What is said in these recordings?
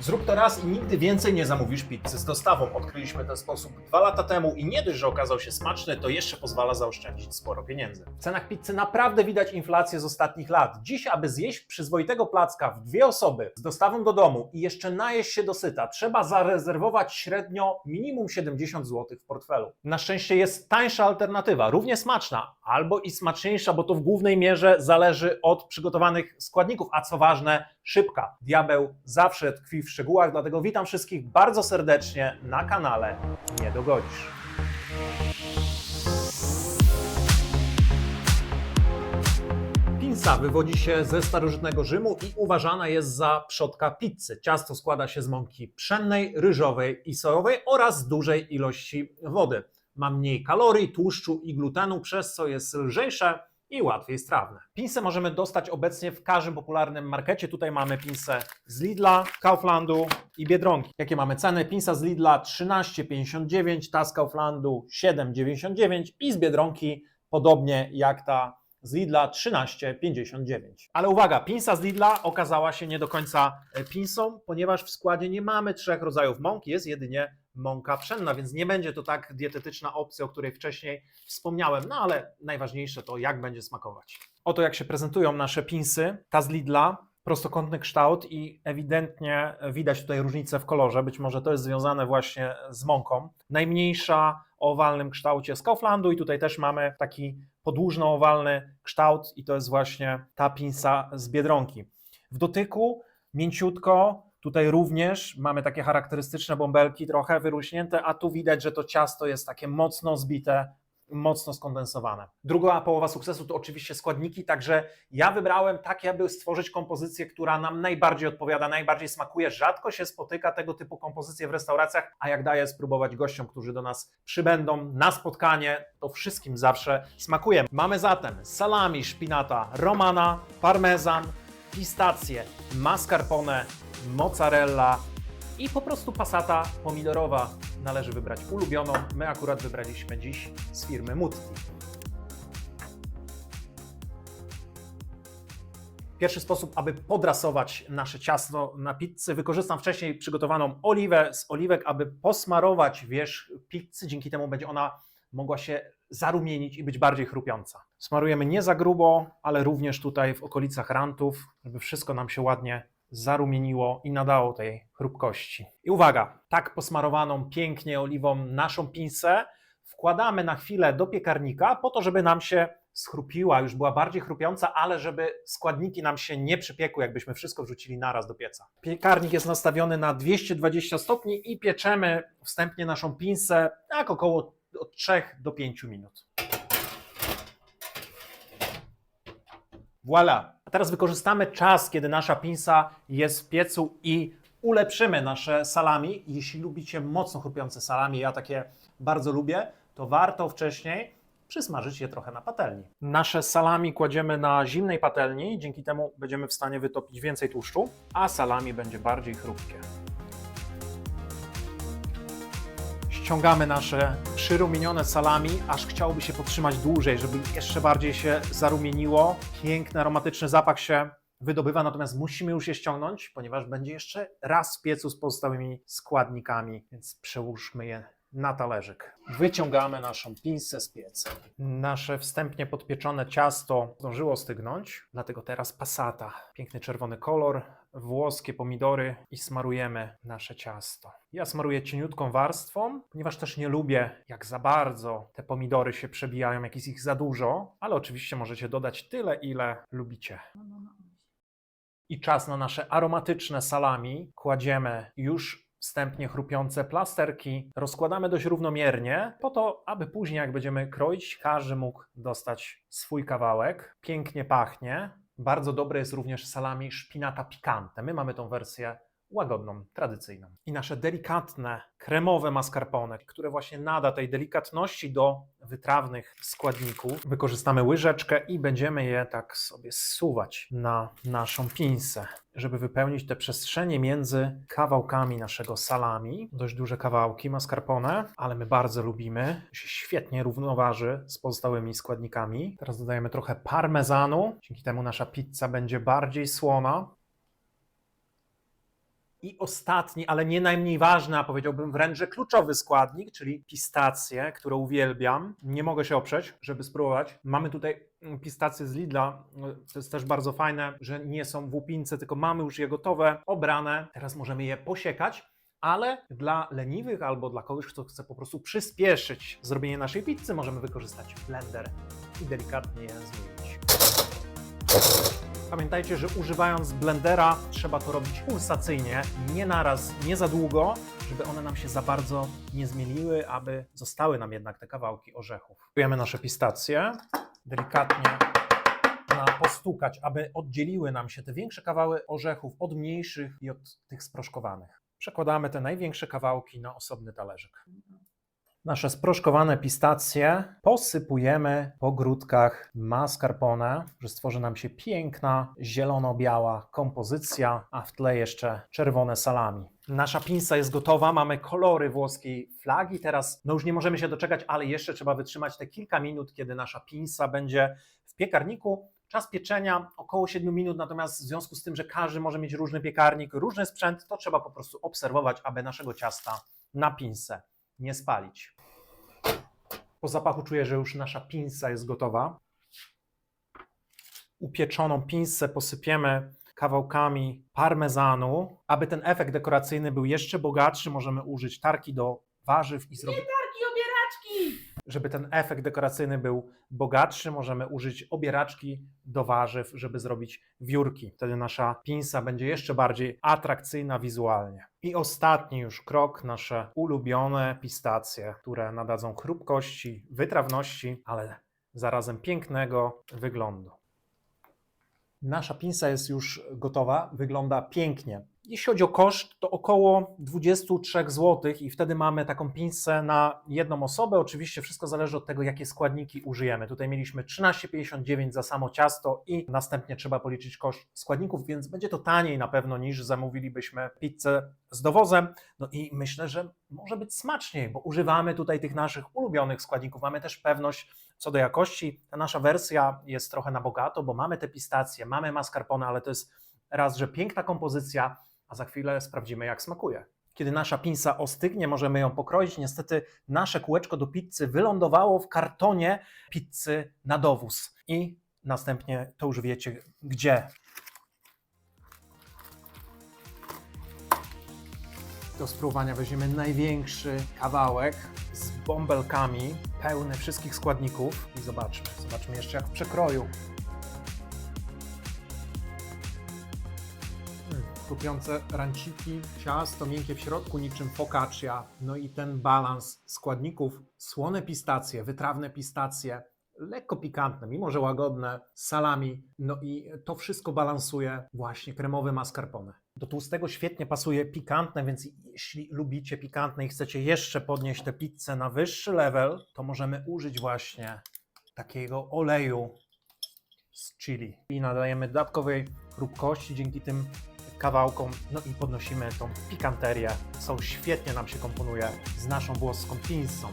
Zrób to raz i nigdy więcej nie zamówisz pizzy z dostawą. Odkryliśmy ten sposób dwa lata temu i nie dość, że okazał się smaczny, to jeszcze pozwala zaoszczędzić sporo pieniędzy. W cenach pizzy naprawdę widać inflację z ostatnich lat. Dziś, aby zjeść przyzwoitego placka w dwie osoby z dostawą do domu i jeszcze najeść się dosyta, trzeba zarezerwować średnio minimum 70 zł w portfelu. Na szczęście jest tańsza alternatywa, równie smaczna, albo i smaczniejsza, bo to w głównej mierze zależy od przygotowanych składników, a co ważne, szybka. Diabeł zawsze tkwi w szczegółach, dlatego witam wszystkich bardzo serdecznie na kanale Nie Dogodzisz. Pinsa wywodzi się ze starożytnego Rzymu i uważana jest za przodka pizzy. Ciasto składa się z mąki pszennej, ryżowej i sojowej oraz dużej ilości wody. Ma mniej kalorii, tłuszczu i glutenu, przez co jest lżejsze i łatwiej strawne. Pinsę możemy dostać obecnie w każdym popularnym markecie. Tutaj mamy pinsę z Lidla, Kauflandu i Biedronki. Jakie mamy ceny? Pinsa z Lidla 13,59, ta z Kauflandu 7,99 i z Biedronki podobnie jak ta z Lidla 13,59. Ale uwaga, pinsa z Lidla okazała się nie do końca e, pinsą, ponieważ w składzie nie mamy trzech rodzajów mąki, jest jedynie mąka pszenna, więc nie będzie to tak dietetyczna opcja, o której wcześniej wspomniałem, no ale najważniejsze to jak będzie smakować. Oto jak się prezentują nasze pinsy. Ta z Lidla, prostokątny kształt i ewidentnie widać tutaj różnicę w kolorze, być może to jest związane właśnie z mąką. Najmniejsza o owalnym kształcie z Kauflandu i tutaj też mamy taki podłużno-owalny kształt i to jest właśnie ta pinsa z Biedronki. W dotyku mięciutko, tutaj również mamy takie charakterystyczne bąbelki trochę wyrośnięte, a tu widać, że to ciasto jest takie mocno zbite, mocno skondensowane. Druga połowa sukcesu to oczywiście składniki, także ja wybrałem takie, aby stworzyć kompozycję, która nam najbardziej odpowiada, najbardziej smakuje. Rzadko się spotyka tego typu kompozycje w restauracjach, a jak daję spróbować gościom, którzy do nas przybędą na spotkanie, to wszystkim zawsze smakuje. Mamy zatem salami, szpinata, romana, parmezan, pistacje, mascarpone, mozzarella i po prostu pasata pomidorowa. Należy wybrać ulubioną. My akurat wybraliśmy dziś z firmy Mutki. Pierwszy sposób, aby podrasować nasze ciasto na pizzę, wykorzystam wcześniej przygotowaną oliwę z oliwek, aby posmarować wierzch pizzy. Dzięki temu będzie ona mogła się zarumienić i być bardziej chrupiąca. Smarujemy nie za grubo, ale również tutaj w okolicach rantów, żeby wszystko nam się ładnie zarumieniło i nadało tej chrupkości. I uwaga, tak posmarowaną pięknie oliwą naszą pinsę wkładamy na chwilę do piekarnika po to, żeby nam się schrupiła, już była bardziej chrupiąca, ale żeby składniki nam się nie przypiekły, jakbyśmy wszystko wrzucili naraz do pieca. Piekarnik jest nastawiony na 220 stopni i pieczemy wstępnie naszą pinsę tak około od 3 do 5 minut. Voilà. Teraz wykorzystamy czas, kiedy nasza pinsa jest w piecu i ulepszymy nasze salami. Jeśli lubicie mocno chrupiące salami, ja takie bardzo lubię, to warto wcześniej przysmażyć je trochę na patelni. Nasze salami kładziemy na zimnej patelni, dzięki temu będziemy w stanie wytopić więcej tłuszczu, a salami będzie bardziej chrupkie. Ściągamy nasze przyrumienione salami, aż chciałoby się potrzymać dłużej, żeby jeszcze bardziej się zarumieniło. Piękny, aromatyczny zapach się wydobywa, natomiast musimy już je ściągnąć, ponieważ będzie jeszcze raz w piecu z pozostałymi składnikami, więc przełóżmy je na talerzyk. Wyciągamy naszą pinsę z pieca. Nasze wstępnie podpieczone ciasto zdążyło stygnąć, dlatego teraz pasata. Piękny czerwony kolor, włoskie pomidory i smarujemy nasze ciasto. Ja smaruję cieniutką warstwą, ponieważ też nie lubię, jak za bardzo te pomidory się przebijają, jak jest ich za dużo, ale oczywiście możecie dodać tyle, ile lubicie. I czas na nasze aromatyczne salami. Kładziemy już wstępnie chrupiące plasterki, rozkładamy dość równomiernie, po to, aby później, jak będziemy kroić, każdy mógł dostać swój kawałek. Pięknie pachnie. Bardzo dobre jest również salami szpinata pikante. My mamy tą wersję łagodną, tradycyjną. I nasze delikatne, kremowe mascarpone, które właśnie nada tej delikatności do wytrawnych składników. Wykorzystamy łyżeczkę i będziemy je tak sobie zsuwać na naszą pinsę, żeby wypełnić te przestrzenie między kawałkami naszego salami. Dość duże kawałki mascarpone, ale my bardzo lubimy. Się świetnie równoważy z pozostałymi składnikami. Teraz dodajemy trochę parmezanu. Dzięki temu nasza pizza będzie bardziej słona, I ostatni, ale nie najmniej ważny, a powiedziałbym wręcz, że kluczowy składnik, czyli pistacje, które uwielbiam. Nie mogę się oprzeć, żeby spróbować. Mamy tutaj mm, pistacje z Lidla. To jest też bardzo fajne, że nie są w łupince, tylko mamy już je gotowe, obrane. Teraz możemy je posiekać. Ale dla leniwych albo dla kogoś, kto chce po prostu przyspieszyć zrobienie naszej pizzy, możemy wykorzystać blender i delikatnie je zmienić. Pamiętajcie, że używając blendera trzeba to robić pulsacyjnie, nie naraz, nie za długo, żeby one nam się za bardzo nie zmieniły, aby zostały nam jednak te kawałki orzechów. Czujemy nasze pistacje, delikatnie postukać, aby oddzieliły nam się te większe kawały orzechów od mniejszych i od tych sproszkowanych. Przekładamy te największe kawałki na osobny talerzyk. Nasze sproszkowane pistacje posypujemy po grudkach mascarpone, że stworzy nam się piękna, zielono-biała kompozycja, a w tle jeszcze czerwone salami. Nasza pinsa jest gotowa, mamy kolory włoskiej flagi. Teraz no już nie możemy się doczekać, ale jeszcze trzeba wytrzymać te kilka minut, kiedy nasza pinsa będzie w piekarniku. Czas pieczenia około 7 minut, natomiast w związku z tym, że każdy może mieć różny piekarnik, różny sprzęt, to trzeba po prostu obserwować, aby naszego ciasta na pinsę nie spalić. Po zapachu czuję, że już nasza pinsa jest gotowa. Upieczoną pinsę posypiemy kawałkami parmezanu. Aby ten efekt dekoracyjny był jeszcze bogatszy, możemy użyć tarki do warzyw i zrobić. Tarki, obieraczki! Żeby ten efekt dekoracyjny był bogatszy, możemy użyć obieraczki do warzyw, żeby zrobić wiórki. Wtedy nasza pinsa będzie jeszcze bardziej atrakcyjna wizualnie. I ostatni już krok, nasze ulubione pistacje, które nadadzą chrupkości, wytrawności, ale zarazem pięknego wyglądu. Nasza pinsa jest już gotowa, wygląda pięknie. Jeśli chodzi o koszt, to około 23 zł i wtedy mamy taką pinsę na jedną osobę. Oczywiście wszystko zależy od tego, jakie składniki użyjemy. Tutaj mieliśmy 13,59 za samo ciasto i następnie trzeba policzyć koszt składników, więc będzie to taniej na pewno niż zamówilibyśmy pizzę z dowozem. No i myślę, że może być smaczniej, bo używamy tutaj tych naszych ulubionych składników. Mamy też pewność co do jakości. Ta nasza wersja jest trochę na bogato, bo mamy te pistacje, mamy mascarpone, ale to jest raz, że piękna kompozycja, a za chwilę sprawdzimy, jak smakuje. Kiedy nasza pinsa ostygnie, możemy ją pokroić. Niestety nasze kółeczko do pizzy wylądowało w kartonie pizzy na dowóz. I następnie to już wiecie gdzie. Do spróbowania weźmiemy największy kawałek z bąbelkami, pełny wszystkich składników i zobaczmy. Zobaczmy jeszcze jak w przekroju. Kupiące ranciki, ciasto miękkie w środku, niczym focaccia. No i ten balans składników, słone pistacje, wytrawne pistacje, lekko pikantne, mimo że łagodne, salami. No i to wszystko balansuje właśnie kremowy mascarpone. Do tłustego świetnie pasuje pikantne, więc jeśli lubicie pikantne i chcecie jeszcze podnieść tę pizzę na wyższy level, to możemy użyć właśnie takiego oleju z chili. I nadajemy dodatkowej chrupkości dzięki tym kawałkom, no i podnosimy tą pikanterię, co świetnie nam się komponuje z naszą włoską pinsą.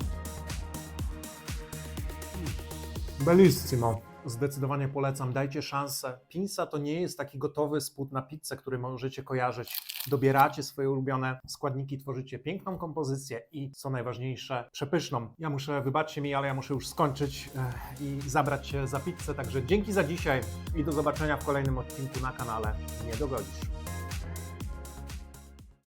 Bellissimo. Zdecydowanie polecam, dajcie szansę. Pinsa to nie jest taki gotowy spód na pizzę, który możecie kojarzyć. Dobieracie swoje ulubione składniki, tworzycie piękną kompozycję i co najważniejsze, przepyszną. Ja muszę, wybaczcie mi, ale ja muszę już skończyć eh, i zabrać się za pizzę. Także dzięki za dzisiaj i do zobaczenia w kolejnym odcinku na kanale Nie dogodzisz.